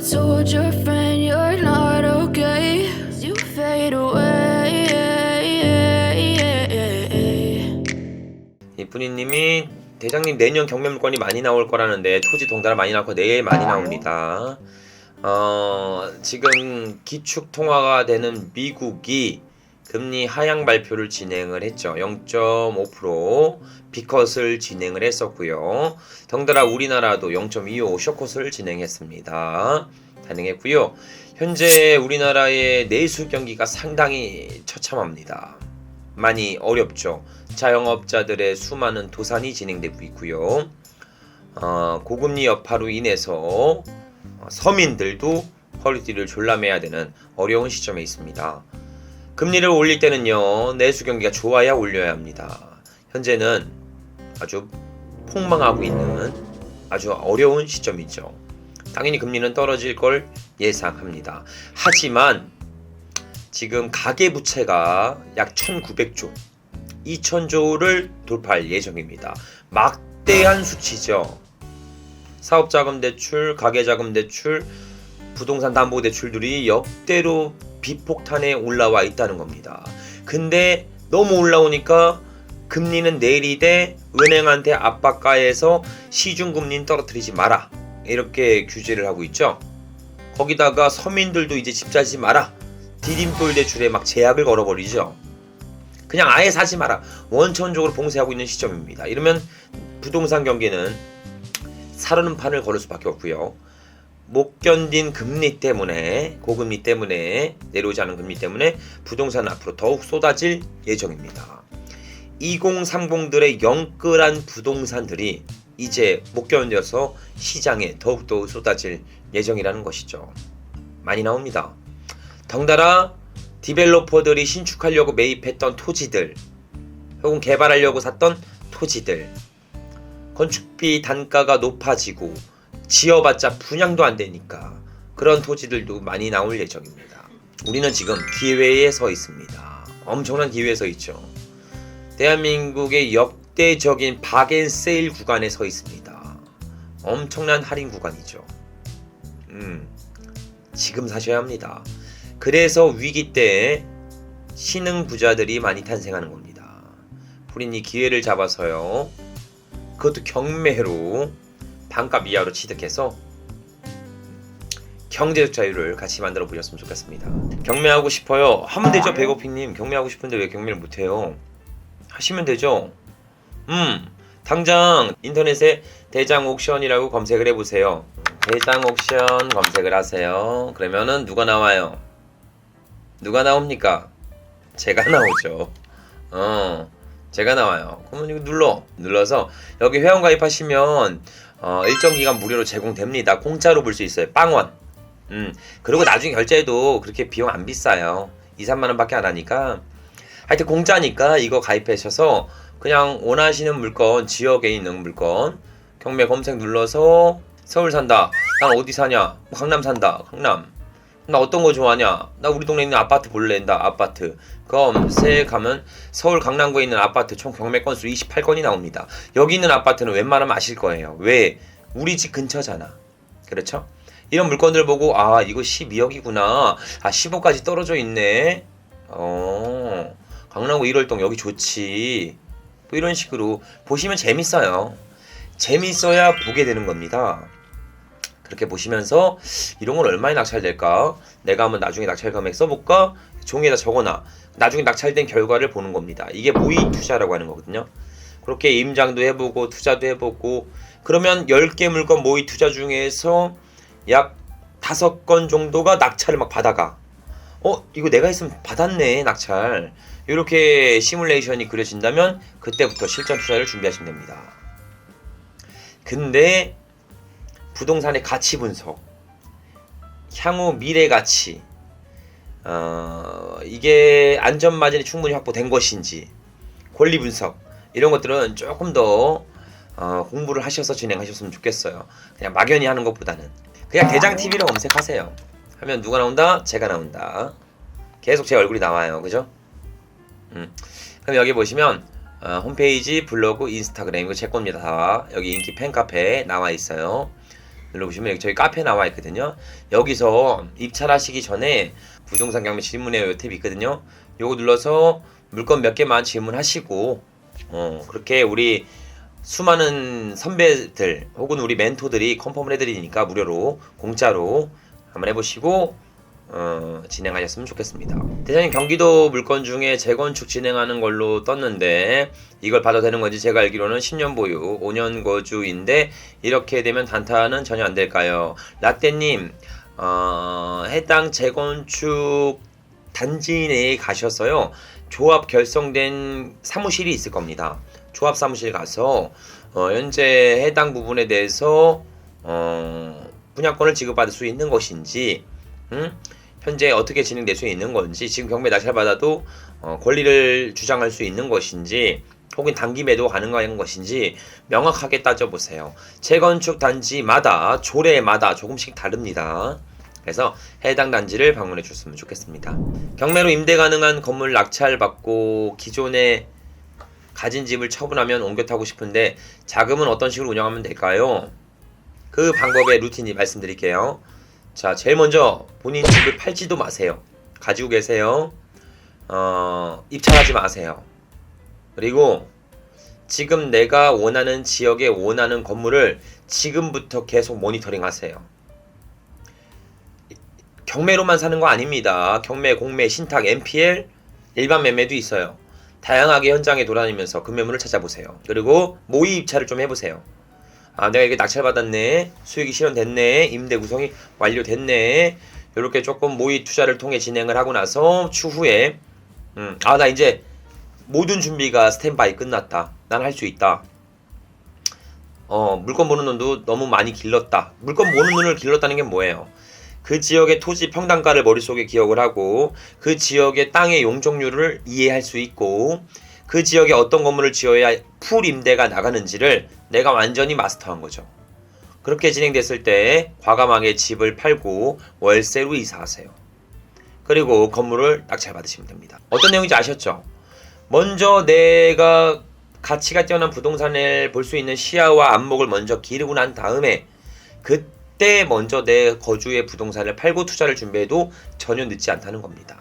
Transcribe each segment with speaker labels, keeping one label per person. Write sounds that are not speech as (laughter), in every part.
Speaker 1: told your friend you're not okay. You fade away.
Speaker 2: 이쁜이님이 대장님 내년 경매 물건이 많이 나올 거라는데 토지 동달아 많이 나고 내일 많이 나옵니다. 어 지금 기축 통화가 되는 미국이 금리 하향 발표를 진행을 했죠. 0.5% 비컷을 진행을 했었고요. 덩달아 우리나라도 0.25 쇼컷을 진행했습니다. 단행했고요. 현재 우리나라의 내수 경기가 상당히 처참합니다. 많이 어렵죠. 자영업자들의 수많은 도산이 진행되고 있고요. 어, 고금리 여파로 인해서 어, 서민들도 허리띠를 졸라매야 되는 어려운 시점에 있습니다. 금리를 올릴 때는요, 내수 경기가 좋아야 올려야 합니다. 현재는 아주 폭망하고 있는 아주 어려운 시점이죠. 당연히 금리는 떨어질 걸 예상합니다. 하지만 지금 가계부채가 약 1900조, 2000조를 돌파할 예정입니다. 막대한 수치죠. 사업자금 대출, 가계자금 대출, 부동산 담보 대출들이 역대로 비폭탄에 올라와 있다는 겁니다. 근데 너무 올라오니까 금리는 내리되 은행한테 압박가해서 시중금리는 떨어뜨리지 마라. 이렇게 규제를 하고 있죠. 거기다가 서민들도 이제 집 사지 마라. 디딤돌 대출에 막 제약을 걸어버리죠. 그냥 아예 사지 마라. 원천적으로 봉쇄하고 있는 시점입니다. 이러면 부동산 경기는 사르는 판을 걸을 수밖에 없고요. 못 견딘 금리 때문에 고금리 때문에 내려오지 않은 금리 때문에 부동산 앞으로 더욱 쏟아질 예정입니다. 2030들의 영끌한 부동산들이 이제 못 견뎌서 시장에 더욱더 쏟아질 예정이라는 것이죠. 많이 나옵니다. 덩달아 디벨로퍼들이 신축하려고 매입했던 토지들 혹은 개발하려고 샀던 토지들 건축비 단가가 높아지고 지어봤자 분양도 안 되니까 그런 토지들도 많이 나올 예정입니다. 우리는 지금 기회에 서 있습니다. 엄청난 기회에 서 있죠. 대한민국의 역대적인 박앤 세일 구간에 서 있습니다. 엄청난 할인 구간이죠. 음, 지금 사셔야 합니다. 그래서 위기 때 신흥 부자들이 많이 탄생하는 겁니다. 우린 이 기회를 잡아서요. 그것도 경매로 반값 이하로 취득해서 경제적 자유를 같이 만들어 보셨으면 좋겠습니다. 경매하고 싶어요. 하면 되죠, 배고핑님. 경매하고 싶은데 왜 경매를 못해요? 하시면 되죠. 음, 당장 인터넷에 대장 옥션이라고 검색을 해보세요. 대장 옥션 검색을 하세요. 그러면은 누가 나와요? 누가 나옵니까? 제가 나오죠. 어, 제가 나와요. 그러면 이거 눌러. 눌러서 여기 회원 가입하시면 어, 일정 기간 무료로 제공됩니다. 공짜로 볼 수 있어요. 빵원. 음, 그리고 나중에 결제해도 그렇게 비용 안 비싸요. 2, 3만 원 밖에 안 하니까. 하여튼 공짜니까 이거 가입하셔서 그냥 원하시는 물건, 지역에 있는 물건 경매 검색 눌러서 서울 산다. 난 어디 사냐? 강남 산다. 강남. 나 어떤 거 좋아하냐? 나 우리 동네에 있는 아파트 볼래? 나 아파트. 검색하면 서울 강남구에 있는 아파트 총 경매 건수 28건이 나옵니다. 여기 있는 아파트는 웬만하면 아실 거예요. 왜? 우리 집 근처잖아. 그렇죠? 이런 물건들 보고 아 이거 12억이구나. 아 15까지 떨어져 있네. 어 강남구 1월동 여기 좋지. 뭐 이런 식으로 보시면 재밌어요. 재밌어야 보게 되는 겁니다. 그렇게 보시면서 이런 건 얼마에 낙찰될까? 내가 한번 나중에 낙찰 금액 써볼까? 종이에다 적어놔. 나중에 낙찰된 결과를 보는 겁니다. 이게 모의 투자라고 하는 거거든요. 그렇게 임장도 해보고 투자도 해보고 그러면 10개 물건 모의 투자 중에서 약 5건 정도가 낙찰을 막 받아가. 어, 이거 내가 했으면 받았네, 낙찰. 이렇게 시뮬레이션이 그려진다면 그때부터 실전 투자를 준비하시면 됩니다. 근데 부동산의 가치 분석, 향후 미래 가치, 어, 이게 안전 마진이 충분히 확보된 것인지, 권리 분석 이런 것들은 조금 더 어, 공부를 하셔서 진행하셨으면 좋겠어요. 그냥 막연히 하는 것보다는 그냥 대장 TV로 검색하세요. 하면 누가 나온다? 제가 나온다. 계속 제 얼굴이 나와요, 그죠? 음. 그럼 여기 보시면 어, 홈페이지, 블로그, 인스타그램 이거 제 겁니다. 다. 여기 인기 팬카페 나와 있어요. 눌러보시면 저희 카페 나와 있거든요. 여기서 입찰하시기 전에 부동산 경매 요 탭이 있거든요. 요거 눌러서 물건 몇 개만 질문하시고 어 그렇게 우리 수많은 선배들 혹은 우리 멘토들이 컨펌을 해드리니까 무료로 공짜로 한번 해보시고 어, 진행하셨으면 좋겠습니다. 대장님 경기도 물건 중에 재건축 진행하는 걸로 떴는데 이걸 받아도 되는 건지 제가 알기로는 10년 보유, 5년 거주인데 이렇게 되면 단타는 전혀 안 될까요? 라떼님 어, 해당 재건축 단지 내에 가셔서요 조합 결성된 사무실이 있을 겁니다. 조합 사무실 가서 어, 현재 해당 부분에 대해서 어, 분양권을 지급받을 수 있는 것인지 음? 현재 어떻게 진행될 수 있는 건지 지금 경매 낙찰 받아도 어, 권리를 주장할 수 있는 것인지 혹은 단기 매도 가능한 것인지 명확하게 따져보세요. 재건축 단지마다 조례마다 조금씩 다릅니다. 그래서 해당 단지를 방문해 줬으면 좋겠습니다. 경매로 임대 가능한 건물 낙찰 받고 기존에 가진 집을 처분하면 옮겨 타고 싶은데 자금은 어떤 식으로 운영하면 될까요? 그 방법의 루틴이 말씀드릴게요. 자, 제일 먼저 본인 집을 팔지도 마세요. 가지고 계세요. 어, 입찰하지 마세요. 그리고 지금 내가 원하는 지역에 원하는 건물을 지금부터 계속 모니터링 하세요. 경매로만 사는 거 아닙니다. 경매, 공매, 신탁, MPL, 일반 매매도 있어요. 다양하게 현장에 돌아다니면서 그 매물을 찾아보세요. 그리고 모의 입찰을 좀 해보세요. 아, 내가 이게 낙찰받았네. 수익이 실현됐네. 임대 구성이 완료됐네. 이렇게 조금 모의 투자를 통해 진행을 하고 나서 추후에 음, 아, 나 이제 모든 준비가 스탠바이 끝났다. 난 할 수 있다. 어, 물건 보는 눈도 너무 많이 길렀다. 물건 보는 눈을 길렀다는 게 뭐예요? 그 지역의 토지 평당가를 머릿속에 기억을 하고 그 지역의 땅의 용적률을 이해할 수 있고 그 지역에 어떤 건물을 지어야 풀 임대가 나가는지를 내가 완전히 마스터한 거죠. 그렇게 진행됐을 때 과감하게 집을 팔고 월세로 이사하세요. 그리고 건물을 낙찰받으시면 됩니다. 어떤 내용인지 아셨죠? 먼저 내가 가치가 뛰어난 부동산을 볼 수 있는 시야와 안목을 먼저 기르고 난 다음에 그때 먼저 내 거주의 부동산을 팔고 투자를 준비해도 전혀 늦지 않다는 겁니다.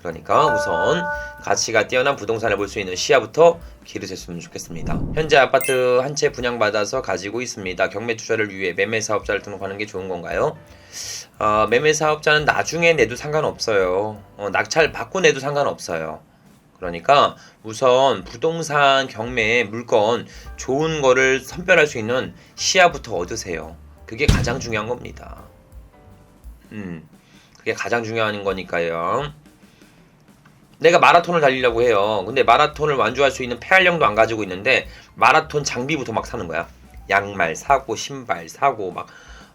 Speaker 2: 그러니까 우선 가치가 뛰어난 부동산을 볼 수 있는 시야부터 기르셨으면 좋겠습니다. 현재 아파트 한 채 분양받아서 가지고 있습니다. 경매 투자를 위해 매매 사업자를 등록하는 게 좋은 건가요? 어, 매매 사업자는 나중에 내도 상관없어요. 어, 낙찰 받고 내도 상관없어요. 그러니까 우선 부동산 경매 물건 좋은 거를 선별할 수 있는 시야부터 얻으세요. 그게 가장 중요한 겁니다. 음, 그게 가장 중요한 거니까요. 내가 마라톤을 달리려고 해요. 근데 마라톤을 완주할 수 있는 폐활량도 안 가지고 있는데 마라톤 장비부터 막 사는 거야. 양말 사고 신발 사고 막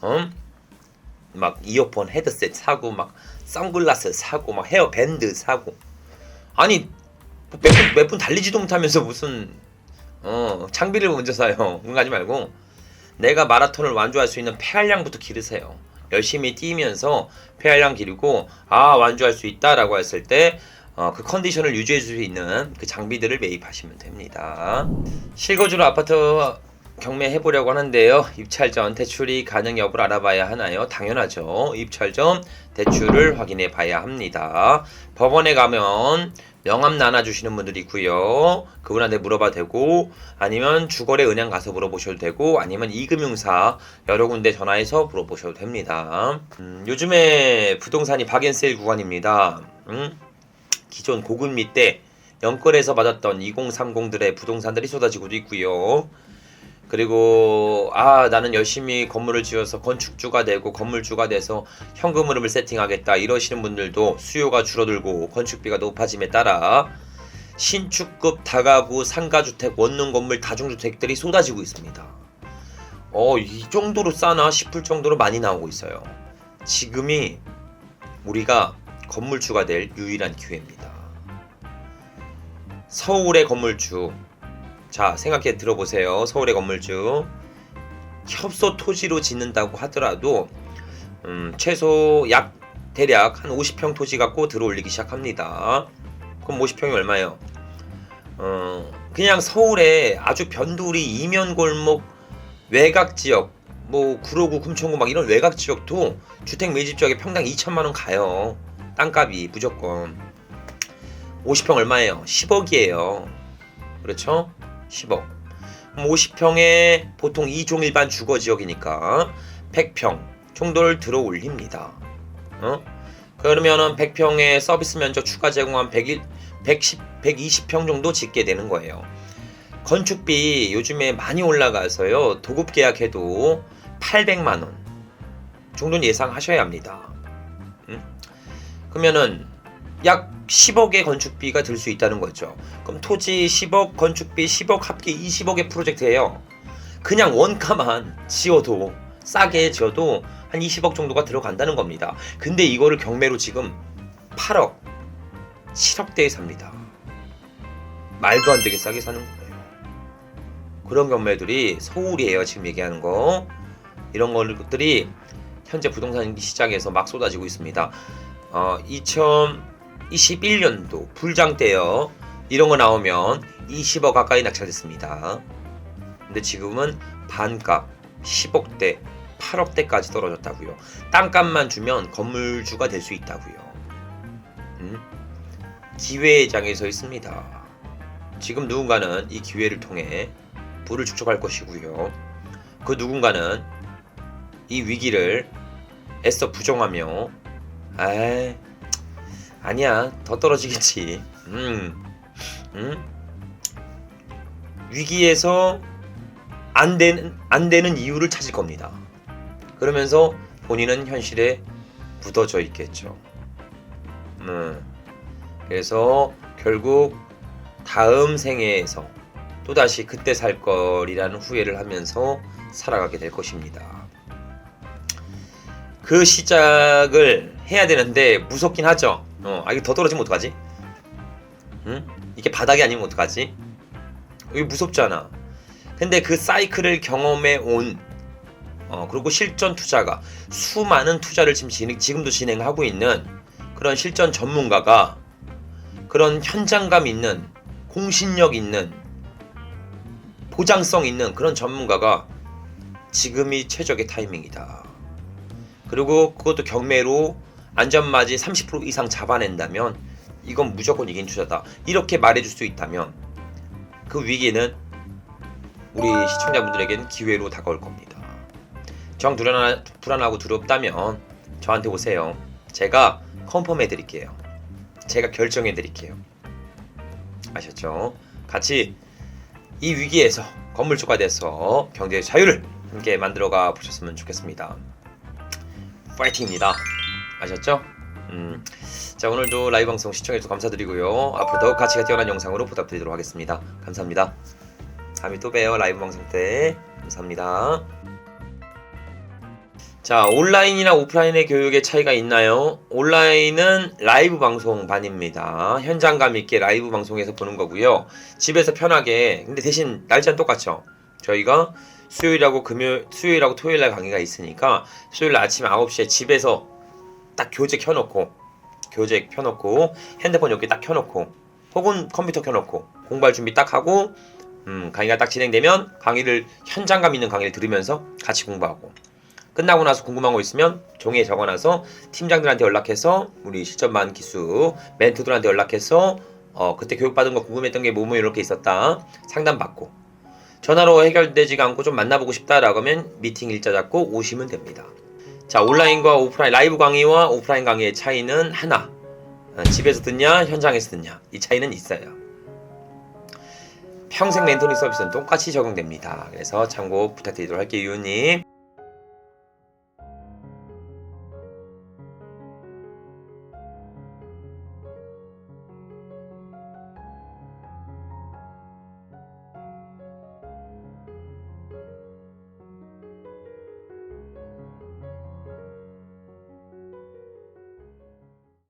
Speaker 2: 어? 막 이어폰 헤드셋 사고 막 선글라스 사고 막 헤어 밴드 사고 아니 몇분 몇 분 달리지도 못하면서 무슨 어 장비를 먼저 사요. (laughs) 그런 거 하지 말고 내가 마라톤을 완주할 수 있는 폐활량부터 기르세요. 열심히 뛰면서 폐활량 기르고 아 완주할 수 있다라고 했을 때 어, 그 컨디션을 유지해 줄 수 있는 그 장비들을 매입하시면 됩니다. 실거주로 아파트 경매 해 보려고 하는데요. 입찰 전 대출이 가능 여부를 알아봐야 하나요? 당연하죠. 입찰 전 대출을 확인해 봐야 합니다. 법원에 가면 명함 나눠주시는 분들이 있고요. 그분한테 물어봐도 되고 아니면 주거래 은행 가서 물어보셔도 되고 아니면 이금융사 여러 군데 전화해서 물어보셔도 됩니다. 음, 요즘에 부동산이 박앤세일 구간입니다. 음? 기존 고금리 때 연끌에서 받았던 2030들의 부동산들이 쏟아지고도 있고요. 그리고 아 나는 열심히 건물을 지어서 건축주가 되고 건물주가 돼서 현금 흐름을 세팅하겠다 이러시는 분들도 수요가 줄어들고 건축비가 높아짐에 따라 신축급 다가구 상가주택 원룸 건물 다중주택들이 쏟아지고 있습니다. 어 이 정도로 싸나 싶을 정도로 많이 나오고 있어요. 지금이 우리가 건물주가 될 유일한 기회입니다. 서울의 건물주. 자, 생각해 들어보세요. 서울의 건물주. 협소 토지로 짓는다고 하더라도, 음, 최소 약, 대략 한 50평 토지 갖고 들어 올리기 시작합니다. 그럼 50평이 얼마예요? 어, 그냥 서울에 아주 변두리 이면 골목 외곽 지역 뭐 구로구 금천구 막 이런 외곽 지역도 주택 매집 지역에 평당 2천만 원 가요. 땅값이 무조건 50평 얼마예요? 10억이에요. 그렇죠? 10억. 50평에 보통 2종 일반 주거 지역이니까 100평 정도를 들어 올립니다. 어? 그러면은 100평에 서비스 면적 추가 제공한 101, 110, 120평 정도 짓게 되는 거예요. 건축비 요즘에 많이 올라가서요. 도급 계약해도 800만 원 정도는 예상하셔야 합니다. 음? 그러면은 약 10억의 건축비가 들 수 있다는 거죠. 그럼 토지 10억, 건축비 10억 합계 20억의 프로젝트예요. 그냥 원가만 지어도 싸게 지어도 한 20억 정도가 들어간다는 겁니다. 근데 이거를 경매로 지금 8억, 7억대에 삽니다. 말도 안 되게 싸게 사는 거예요. 그런 경매들이 서울이에요. 지금 얘기하는 거. 이런 것들이 현재 부동산 시장에서 막 쏟아지고 있습니다. 어, 2021년도 불장 때요. 이런 거 나오면 20억 가까이 낙찰됐습니다. 근데 지금은 반값 10억대, 8억대까지 떨어졌다고요. 땅값만 주면 건물주가 될 수 있다고요. 음? 기회의 장에 서 있습니다. 지금 누군가는 이 기회를 통해 부를 축적할 것이고요. 그 누군가는 이 위기를 애써 부정하며 아 아니야 더 떨어지겠지. 음, 음? 위기에서 안 되는 안 되는 이유를 찾을 겁니다. 그러면서 본인은 현실에 묻어져 있겠죠. 음, 그래서 결국 다음 생애에서 또다시 그때 살 거리라는 후회를 하면서 살아가게 될 것입니다. 그 시작을 해야 되는데 무섭긴 하죠. 어, 아, 이게 더 떨어지면 어떡하지? 응? 이게 바닥이 아니면 어떡하지? 이게 무섭잖아. 근데 그 사이클을 경험해 온, 어, 그리고 실전 투자가 수많은 투자를 지금 진행, 지금도 진행하고 있는 그런 실전 전문가가 그런 현장감 있는, 공신력 있는, 보장성 있는 그런 전문가가 지금이 최적의 타이밍이다. 그리고 그것도 경매로 안전맞이 30% 이상 잡아낸다면 이건 무조건 이긴 투자다. 이렇게 말해줄 수 있다면 그 위기는 우리 시청자분들에겐 기회로 다가올 겁니다. 정 불안하, 불안하고 두렵다면 저한테 오세요. 제가 컨펌해 드릴게요. 제가 결정해 드릴게요. 아셨죠? 같이 이 위기에서 건물주가 돼서 경제의 자유를 함께 만들어가 보셨으면 좋겠습니다. 파이팅입니다. 아셨죠? 음, 자 오늘도 라이브 방송 시청해주셔서 감사드리고요. 앞으로 더욱 가치가 뛰어난 영상으로 보답드리도록 하겠습니다. 감사합니다. 다음에 또 봬요. 라이브 방송 때. 감사합니다. 자, 온라인이나 오프라인의 교육의 차이가 있나요? 온라인은 라이브 방송반입니다. 현장감 있게 라이브 방송에서 보는 거고요. 집에서 편하게. 근데 대신 날짜는 똑같죠. 저희가 수요일하고 금요일, 수요일하고 토요일 날 강의가 있으니까 수요일 날 아침 9시에 집에서 딱 교재 켜놓고 교재 켜놓고 핸드폰 여기 딱 켜놓고 혹은 컴퓨터 켜놓고 공부할 준비 딱 하고 음, 강의가 딱 진행되면 강의를 현장감 있는 강의를 들으면서 같이 공부하고 끝나고 나서 궁금한 거 있으면 종이에 적어놔서 팀장들한테 연락해서 우리 실전반 기수 멘토들한테 연락해서 어, 그때 교육받은 거 궁금했던 게 뭐뭐 이렇게 있었다 상담받고 전화로 해결되지가 않고 좀 만나보고 싶다라고 하면 미팅 일자 잡고 오시면 됩니다. 자 온라인과 오프라인 라이브 강의와 오프라인 강의의 차이는 하나 어, 집에서 듣냐 현장에서 듣냐 이 차이는 있어요. 평생 멘토링 서비스는 똑같이 적용됩니다. 그래서 참고 부탁드리도록 할게요, 유님.